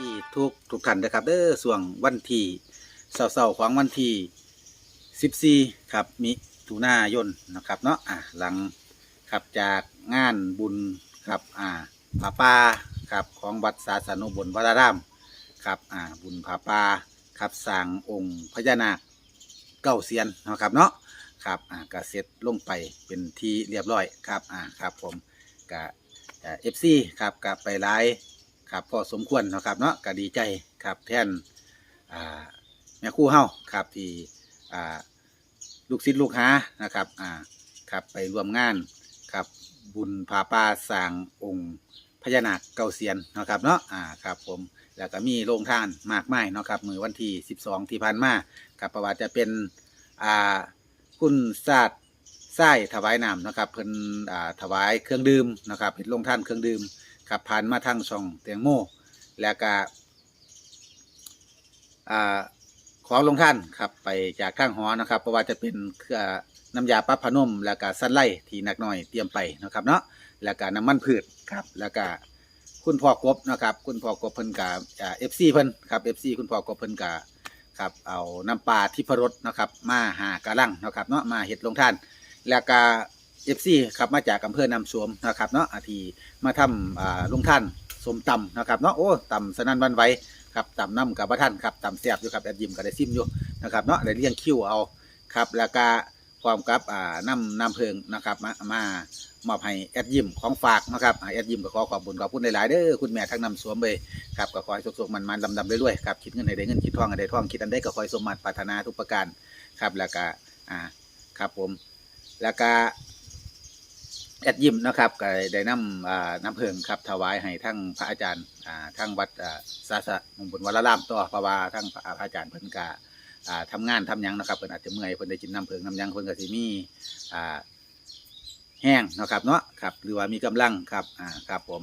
ที่ทุกทุกท่านนะครับเด้อส่วงวันที่เสาร์ของวันที่ 14 ครับมิถุนายนนะครับเนาะอะหลังครับจากงานบุญครับอ่าผาป่าครับของวัดสาสนุบลวรารามครับอ่าบุญผาป่าครับสร้างองค์พญานาคเก้าเซียนนะครับเนาะครับอ่าก็เสร็จลงไปเป็นที่เรียบร้อยครับอ่าครับผมก็เอฟซีครับกับไปไลฟ์ ครับพอสมควรเนาะครับเนาะก็ดีใจครับแทนอ่าแม่ครู่เฮาครับที่อ่าลูกศิษย์ลูกหานะครับอ่าครับไปร่วมงานครับบุญผาป่าสร้างองค์พญานาคเก่าเซียนเนาะครับเนาะอ่าครับผมแล้วก็มีโรงทานมากมายเนาะครับมือวันที่ 12 ที่ผ่านมาครับประวัติจะเป็นอ่าคุณศาสตร์ไส้ถวายน้ำนะครับเพิ่นอ่าถวายเครื่องดื่มนะครับเป็นโรงทานเครื่องดื่ม ครับผ่านมาทางช่องเตียงโมแล้วก็อ่าของลงท่านครับไปจากข้างหอนะครับเพราะว่าจะเป็นเครื่อน้ำยาปรับพนม แล้วก็สั้นไล่ที่นักหน่อยเตรียมไปนะครับเนาะแล้วก็น้ำมันพืชครับแล้วก็คุณพ่อกบนะครับ คุณพ่อกบเพิ่นกับเอฟซีเพิ่นครับเอฟซีคุณพ่อกบเพิ่นกับครับเอาน้ำปลาทิพรสนะครับ มาหากระลังนะครับเนาะมาเห็ดลงท่าน แล้วก็ เอฟซีครับมาจากอำเภอนำสวมนะครับเนาะอาทีมาทำอ่าลงท่านสมตำนะครับเนาะโอ้ตำสนั่นวันไหวครับตำน้ำกับพระท่านครับตำแซ่บอยู่ครับแอดยิมก็ได้ซิมอยู่นะครับเนาะได้เลี้ยงคิวเอาครับแล้วก็พร้อมกับอ่าน้ำน้ำเพิงนะครับมามามอบให้แอดยิมของฝากนะครับอ่าแอดยิมก็ขอขอบคุญขอบคุณหลายๆเด้อคุณแม่ทั้งนำสวมเลยครับก็ขอให้สุขๆมันๆดำๆเรื่อยๆครับคิดเงินให้ได้เงินคิดทองให้ได้ทองคิดอันใดก็ขอให้สมมาตรปรารถนาทุกประการครับแล้วก็อ่าครับผมแล้วก็ แอดยิมนะครับก็ได้นำน้ำเพิงครับถวายให้ทั้งพระอาจารย์ทั้งวัดอ่าสาสะมงคลวัดละลามต่อเพราะว่าทั้งพระอาจารย์เพิ่นกาทำงานทำยังนะครับเพิ่นอาจจะเมื่อยเพิ่นได้กินน้ำเพิงน้ำยังเพิ่นก็สิมีแห้งนะครับเนาะครับหรือว่ามีกำลังครับอ่าครับผม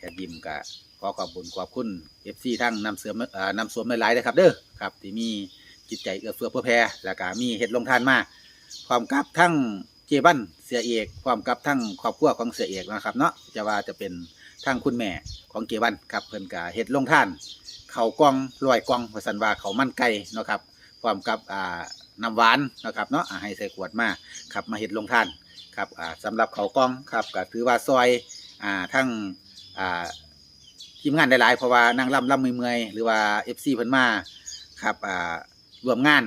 แอดยิมก็ขอขอบคุณขอบคุณเอฟซีทั้งนำเสือมอ่านำสวมหลายๆนะครับเด้อครับที่มีจิตใจเอื้อเฟื้อเพื่อแผ่แล้วก็มีเฮ็ดลงทานมาพร้อมกับทั้ง เจบันเสียเอกพร้อมกับทั้งครอบครัวของเสียเอกนะครับ เนาะจะว่าจะเป็นทั้งคุณแม่ของเจบันครับเพิ่นกาเฮ็ดลงท่าน เขากองลอยกองวสันว่าเขามั่นไก่นะครับพร้อมกับอ่าน้ำหวานนะครับเนาะอ่าให้ใส่ขวดมาครับมาเฮ็ดลงท่านครับอ่าสำหรับเขากองครับก็ถือว่าซอยอ่าทั้งอ่าทีมงานหลายๆเพราะว่านั่งล่ำล่ำเมื่อยๆหรือว่า FC เพิ่นมาครับอ่ารวมงาน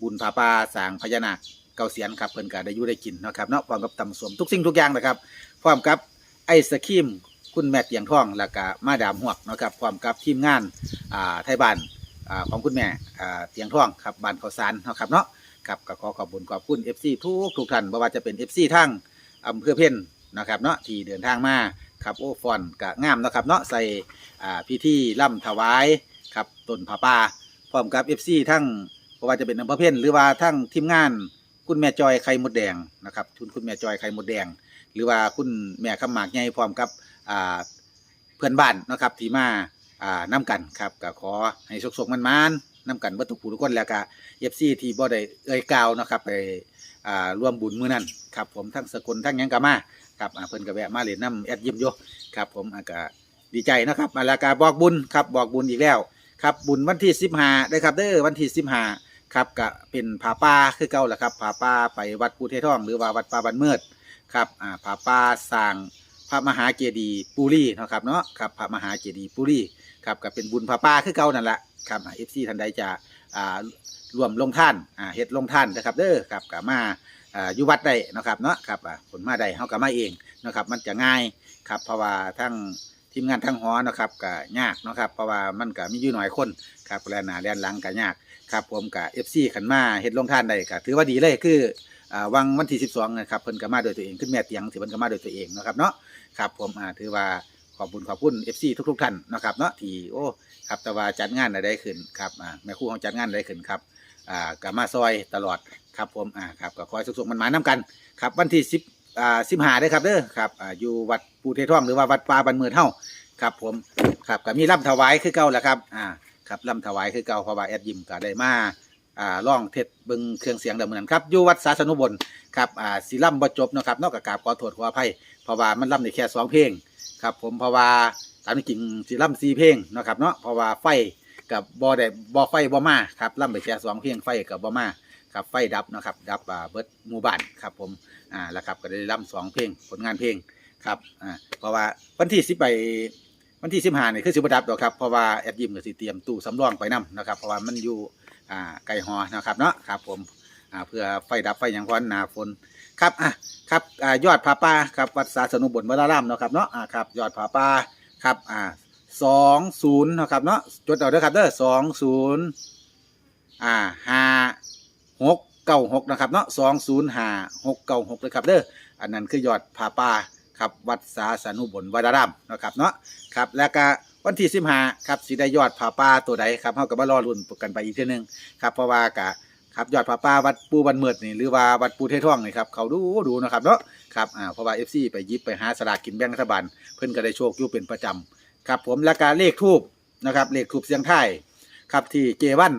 บุญผาปาสางพญานาค เกาเสียนครับเพิ่นก็ได้อยู่ได้กินเนาะครับเนาะพร้อมกับตำสวมทุกสิ่งทุกอย่างนะครับพร้อมกับไอศครีมคุณแม่เตียงทองแล้วก็มาดามหวกเนาะครับพร้อมกับทีมงานอ่าไทยบ้านอ่าของคุณแม่อ่าเตียงทองครับบ้านข้าวสารเนาะครับเนาะครับก็ขอขอบคุณขอบคุณ FC ทุกทุกท่านบ่ว่าจะเป็น FC ทั้งอำเภอเพ่นนะครับเนาะที่เดินทางมาครับโอ้ฟอนก็งามเนาะครับเนาะใส่อ่าพิธีล่ำถวายครับต้นผาป่าพร้อมกับ FC ทั้งบ่ว่าจะเป็นอำเภอเพ่นหรือว่าทั้งทีมงาน คุณแม่จอยไข่มดแดงนะครับทุนคุณแม่จอยไข่มดแดง หรือว่าคุณแม่ขำหมากใหญ่พร้อมกับเพื่อนบ้านนะครับที่มาอ่านํกันครับก็ขอให้สุขๆมันมันๆนํกันเบัตถุผู้ทุกคนแล้วก็เอฟซีที่บ่ได้เอ่ยกล่าวนะครับไปอ่าร่วมบุญมื้อนั้นครับผมทั้งสกุลทั้งยังก็มาครับเพิ่นก็แวะมาเล่นน้ำแอดยิมอยู่ครับผมอาก็ดีใจนะครับมาแล้วก็บอกบุญครับบอกบุญอีกแล้วครับบุญวันที่15ได้ครับเด้อวันที่15 ครับก็เป็นผาป่าคือเก่าแหละครับผาป่าไปวัดปูเทท่อง หรือว่าวัดป่าบันเมิดครับอ่าผาป่าสร้างพระมหาเจดีย์ปุรีเนาะครับเนาะครับพระมหาเจดีย์ปุรีครับก็เป็นบุญผาป่าคือเก่านั่นแหละครับเอฟซีท่านใดจะอ่ารวมลงท่านอ่าเฮ็ดลงท่านนะครับเด้อครับก็มาอ่าอยู่วัดได้เนาะครับเนาะครับอ่าผลมาได้เฮาก็มาเองนะครับมันจะง่ายครับเพราะว่าทั้ง ทีมงานทั้งหอนะครับก็ยากนะครับเพราะว่ามันก็มีอยู่หน่อยคนครับแลนหนาแลนหลังก็ยากครับผมกับเอฟซีขันมาเฮ็ดลงท่านได้ก็ถือว่าดีเลยคืออวังวันที่ 12นะครับเพิ่นก็มาโดยตัวเองขึ้นแม่เตียงสิเพิ่นก็มาโดยตัวเองนะครับเนาะครับผมถือว่าขอบคุณขอบคุณ FC ทุกๆท่านนะครับเนาะที่โอ้ครับแต่ว่าจัดงานอะไรขึ้นครับแม่คู่ของจัดงานอะไรขึ้นครับอ่าก็มาซอยตลอดครับผมอ่าครับก็ขอให้สุขๆมันหมายนํกันครับวันที่10 อ่า15เด้ครับเด้อครับอ่าอยู่วัดปูเทท่องหรือว่าวัดป่าบันเมือเฮาครับ ผมครับก็มีร่ำถวายคือเก่าแหละครับอ่าครับลำถวายคือเก่าเพราะว่าแอดยิมก็ได้มาอ่าล่องเทศเบิงเครื่องเสียงเดิมเหมือนกันครับอยู่วัดสาสนุบลครับอ่าสีล่ำบ่จบเนาะครับนอกจากกราบขอโทษขออภัยเพราะว่ามันล่ำได้แค่สองเพลงครับ ผมเพราะว่าตามที่จริงสิล่ำสี่เพลงเนาะครับเนาะเพราะว่าไฟกับบ่ได้บ่ไฟบ่มาครับล่ำไปแค่สองเพลงไฟกับบ่มา ครับไฟดับนะครับดับอ่าเบิดหมู่บ้านครับผมอ่าแล้วครับก็ได้ล่ำสองเพลงผลงานเพลงครับอ่าเพราะว่าวันที่สิบไปวันที่สิบห้านี่คือสิบดับดอกครับเพราะว่าแอดยิมก็สิเตรียมตู้สำรองไปนํนะครับ เพราะว่ามันอยู่อ่าไกลหอนะครับเนาะครับผมอ่าเพื่อไฟดับไฟหยังพรหนาฝนครับอะครับอ่ายอดผาป่าครับวัดสาสนุบลวรารามเนาะครับเนาะอ่าครับยอดผาป่าครับอ่าสองศูนย์นะครับเนาะจดเอาเด้อครับเด้อสองศูนย์อ่าห้า หกเก้าหกนะครับเนาะสองศูนย์ห้าหกเก้าหกเลยครับเด้ออันนั้นคือยอดผาป่าครับวัดสาสนุบลวรารามนะครับเนาะครับแล้วก็วันที่สิบห้าครับสิได้ยอดผาป่าตัวใดครับเขาก็มารอรุ่นกันไปอีกทีหนึงครับเพราะว่ากะครับยอดผาป่าวัดปูบันเมิดนี่หรือว่าวัดปูเทท่องนี่ครับเขาดูดูนะครับเนาะครับอ่าเพราะว่าเอฟซีไปยิบไปหาสลากกินแบ่งรัฐบาลเพิ่นก็ได้โชคอยู่เป็นประจำครับผมและการเลขทูบนะครับเลขทูบเสียงไทยครับที่เจวัน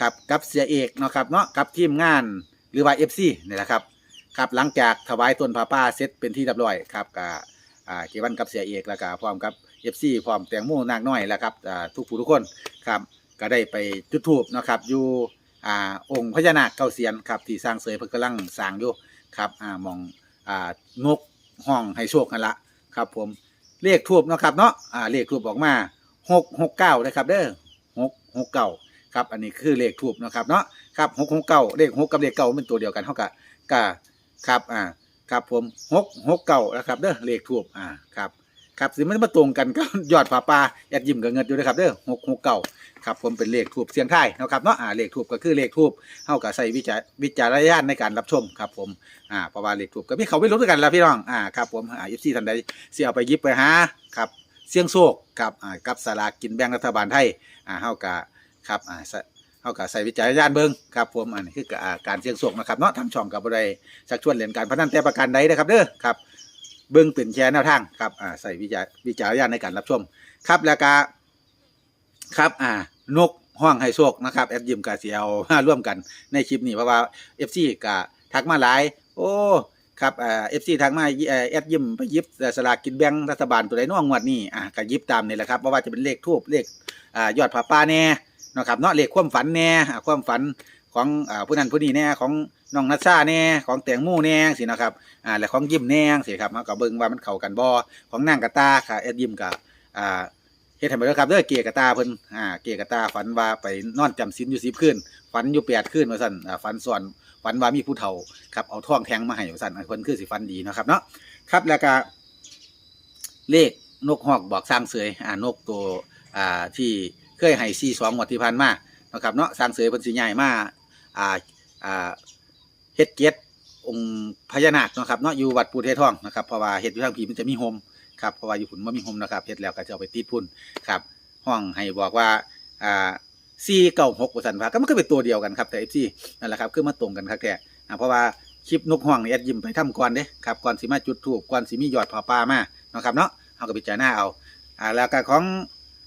ครับกับเสียเอกเนาะครับเนาะกับทีมงานหรือว่าเอฟซีนี่แหละครับครับหลังจากถวายต้นผาป่าเสร็จเป็นที่เรียบร้อยครับกับอ่าเจวันกับเสียเอกแล้วก็พร้อมกับเอฟซีพร้อมแตงโมนากน้อยแล้วครับอ่าทุกผู้ทุกคนครับก็ได้ไปจุดทูบนาะครับอยู่อ่าองค์พญานาคเก้าเสียนครับที่สร้างเสยเพิ่นกำลังสร้างอยู่ครับอ่ามองอ่านกห้องให้โชคกันละครับผมเลขทูบเนาะครับเนาะอ่าเลขทูบออกมาหกหกเก้านะครับเด้อหกหกเก้า ครับอันนี้คือเลขทูบนะครับเนาะครับหกหกเก้าเลขหกกับเลขเก้าเป็นตัวเดียวกันเท่ากับกะครับอ่าครับผมหกหกเก้านะครับเด้อเลขทูบอ่าครับครับสิมันมาตรงกันกับยอดผาป่าแอดยิ้มกับเงินอยู่นะครับเด้อหกหกเก้าครับผมเป็นเลขทูบเสียงไทยนะครับเนาะอ่าเลขทูบก็คือเลขทูบเฮากับใส่วิจารวิจารณญาณในการรับชมครับผมอ่าเพราะว่าเลขทูบก็มีเขาไม่รู้ด้วยกันแล้วพี่น้องอ่าครับผมอ่า FC ท่านใดเสิเอาไปยิบไปหาครับเสียงโชคกับอ่ากับสลากกินแบ่งรัฐบาลไทยอ่าเฮากับ ครับอ่าสเฮากับใส่วิจารณญาณเบิ่งครับผมอันนี้คืออาการเสี่ยงโชคนะครับเนาะทางช่องกับบ่ได้ชักชวนเล่นการพนันแต่ประการใดนะครับเด้อครับเบิ่งเป็นแชร์แนวทางครับอ่าใส่วิจารวิจารญาณในการรับชม ครับแล้วก็ครับอ่านกห้องไฮโซกนะครับแอดยิมกับเสียวมาร่วมกันในคลิปนี้เพราะว่าเอฟซีกับทักมาหลาย โอ้ครับอ่าเอฟซีทักมาแอดยิมไปยิบสลากกินแบ่งรัฐบาลตัวใดน้องงวดนี้อ่าก็ยิบตามนี่แหละครับเพราะว่าจะเป็นเลขทูบเลขอ่ายอดผาป้าแน่ นะครับเนาะเลขความฝันแน่อ่าความฝันของอ่าผู้นั้นผู้นี้แน่ของน้องนัชชาแน่ของแตงโมแน่สินะครับอ่าและของยิมแน่สิครับเขาก็เบิ่งว่ามันเข้ากันบ่ของนางกะตาค่ะแอดยิมกับอ่าเฮ็ดให้ไปแล้วครับเด้อเกียกบตาเพิ่นอ่าเกียกบตาฝันว่าไปนอนจำศีลอยู่10คืนฝันอยู่8คืนว่าซั่นอ่าฝันส่วนฝันว่ามีผู้เฒ่าครับเอาท่องแทงมาให้ว่าซั่นอ่าเพิ่นคือสิฝันดีนะครับเนาะครับแล้วก็เลขนกฮอกบอกสร้างเสยอ่านกตัวอ่าที่ เคยให้42งวดที่ผ่านมานะครับเนาะสร้างเสยเพิ่นสิย้ายมาอ่าอ่าเฮ็ดเกียรติองค์พญานาคนะครับเนาะอยู่วัดปูเททองนะครับเพราะว่าเฮ็ดอยู่ทางผีมันจะมีโฮมครับเพราะว่าอยู่พุ่นว่ามีโฮมนะครับเฮ็ดแล้วก็จะเอาไปติดพุ่นครับห้องให้บอกว่าอ่าสี่เก้าหกสันพาก็มันก็เป็นตัวเดียวกันครับแต่เอฟซีนั่นแหละครับคือมาตรงกันครับแค่เพราะว่าคลิปนกห้องนี่แอดยิมไปทำก่อนเด้ครับก่อนสิมาจุดถูกก่อนสิมีหยอดผาป่ามานะครับเนาะเอาก็ไปจ่ายหน้าเอาอ่าแล้วก็ของ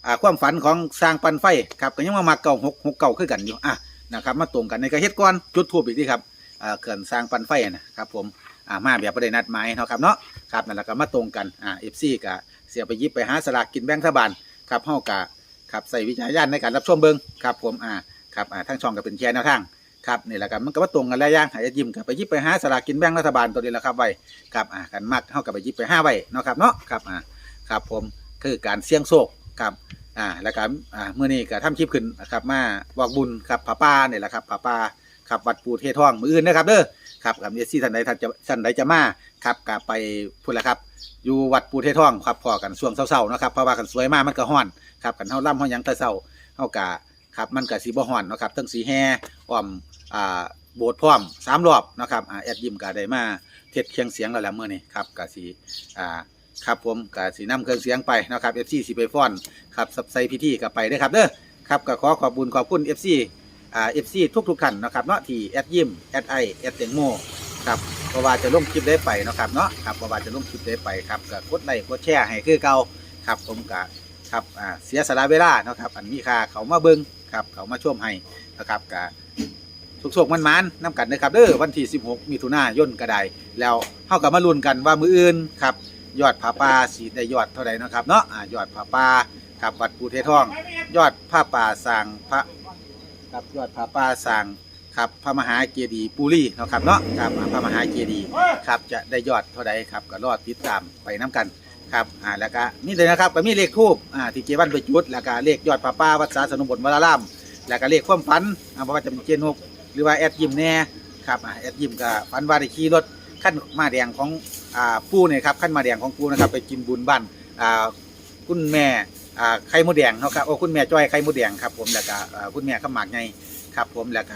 อ่าความฝันของสร้างปันไฟครับก็ยังมามาเก่าหกหกเก่าคือกันอยู่อะนะครับมาตรงกันในกระเฮ็ดก่อนจุดทูบอีกทีครับอ่าเขื่อนสร้างปันไฟนะครับผมอ่ามาแบบประเด็นนัดหมายเนาะครับเนาะครับนั่นแหละก็มาตรงกันอ่าเอฟซีกับเสียไปยิบไปหาสลากกินแบงรัฐบาลครับเฮากะครับใส่วิจารณญาณในการรับชมเบิ่งครับผมอ่าครับอ่าทั้งช่องก็เป็นแชร์แนวทางครับนี่แหละครับมันก็มาตรงกันแล้วย่างหายยิ้มกับไปยิบไปหาสลากกินแบ่งรัฐบาลตัวนี้แหละครับไว้ครับอ่ากันมักเฮากับไปยิบไปห้าไว้เนาะครับเนาะครับอ่าครับผมคือการเสี่ยงโชคครับ อ่าแล้วก็อ่าเมื่อนี้ก็ทำคลิปขึ้นนะครับมาบอกบุญครับผาป้าเนี่ยแหละครับผาป้าครับวัดปูเททองมืออื่นนะครับเด้อครับกับเอซี่ท่านใดท่านจะท่านใดจะมาครับกับไปพูดแล้วครับ อยู่วัดปูเทท่องครับพอกันช่วงเศร้าๆนะครับเพราะว่ากันสวยมากมันก็ฮ้อนครับกันเฮาล่ำเฮาหยังแต่เศร้าเฮากะครับมันก็สิบ่ฮ้อนนะครับทั้งสีแห่อ้อมอ่าโบสถ์พร้อมสามรอบนะครับอ่าแอดยิมก็ได้มาเทศเครื่องเสียงแล้วแหละมื้อนี้ครับก็สิอ่า ครับผมก็สินำเครื่องเสียงไปนะครับ FC สิไปฟ้อนครับสับใส่พิธีก็ไปเด้ครับเด้อครับก็ขอขอบคุญขอบคุณ FC อ่า FC ทุกๆท่านนะครับเนาะที่แอดยิมแอดไอแอดเตงโมครับเพราะว่าจะลงคลิปได้ไปนะครับเนาะครับเพราะว่าจะลงคลิปได้ไปครับก็กดไลค์กดแชร์ให้คือเก่าครับผมก็ครับอ่าเสียสละเวลานะครับอันมีค่าเขามาเบิ่งครับเขามาช่วมให้นะครับก็สุกๆมันๆน้ำกันนะครับเด้อวันที่ 16 มิถุนายนก็ได้แล้วเฮาก็มาลุ้นกันว่ามืออื่นครับ ยอดผาป่าสีได้ยอดเท่าไหร่นะครับเนาะอ่ายอดผาป่าครับวัดปูเททอง ยอดผ้าป่าสร้างพระครับยอดผ้าป่าสร้างครับพระมหาเจดีย์ปุรีเนาะครับเนาะครับพระมหาเจดีย์ครับจะได้ยอดเท่าใดครับก็รอดติดตามไปน้กันครับอ่าแล้วก็นี่เลยนะครับก็มีเลขทูบอ่าที่เจวันไปจุดแล้วก็เลขยอดผ้าป่าวัดสาสนุบลวราราม แล้วก็เลขความฝันอ่าเพราะว่าจะเป็นเจนกหรือว่าแอดยิมแน่ครับอ่าแอดยิมก็ฝันว่าได้ขี่รถ ขั้นมาแดงของอ่าปูเนี่ยครับขั้นมาแดงของปูนะครับไปกินบุญบ้านอ่าคุณแม่อ่าไข่มดแดงเนาะครับโอ้คุณแม่จ้อยไข่มดแดงครับผมแล้วก็อ่าคุณแม่ขมากไงครับ ผมแล้วก็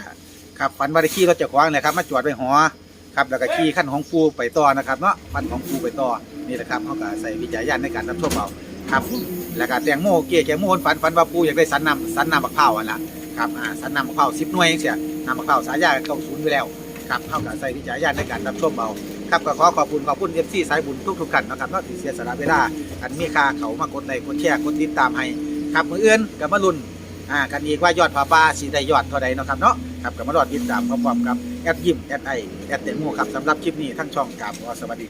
ครับฝันว่าได้ขี่รถเจ้าของเลยครับมาจอดไว้หอครับแล้วก็ขี่ขั้นของปูไปต่อนะครับเนาะฟันของปูไปต่อนี่แหละครับเขาก็ใส่วิจารณญาณในการรับชมเอาครับแล้วก็แตงโมเกี้ยแตงโมคนฝันฝันว่าปูอยากได้สันนำสันนำบักเผาวอันละครับอ่าสันนำมะพร้าวสิบหน่วยเองเสียนำมะพร้าวสายยาเก้าศูนย์อยู่แล้ว ครับเข้ากับใส่วิจารณญาณในการรับชมเอาครับก็ขอขอบคุณขอบคุณเอฟซีสายบุญทุกทุกกันนะครับนอกจากเสียสละเวลาอันมีค่าเขามากดไลค์กดแชร์กดติดตามให้ครับมืออื่นกับมาลุนอ่ากันอีกว่ายอดผาป่าสีได้ยอดเท่าใดนะครับเนาะครับกับมารอดติดตามพร้อมๆกับแอดยิมแอดไอแอดเตมูครับสำหรับคลิปนี้ทั้งช่องกับสวัสดี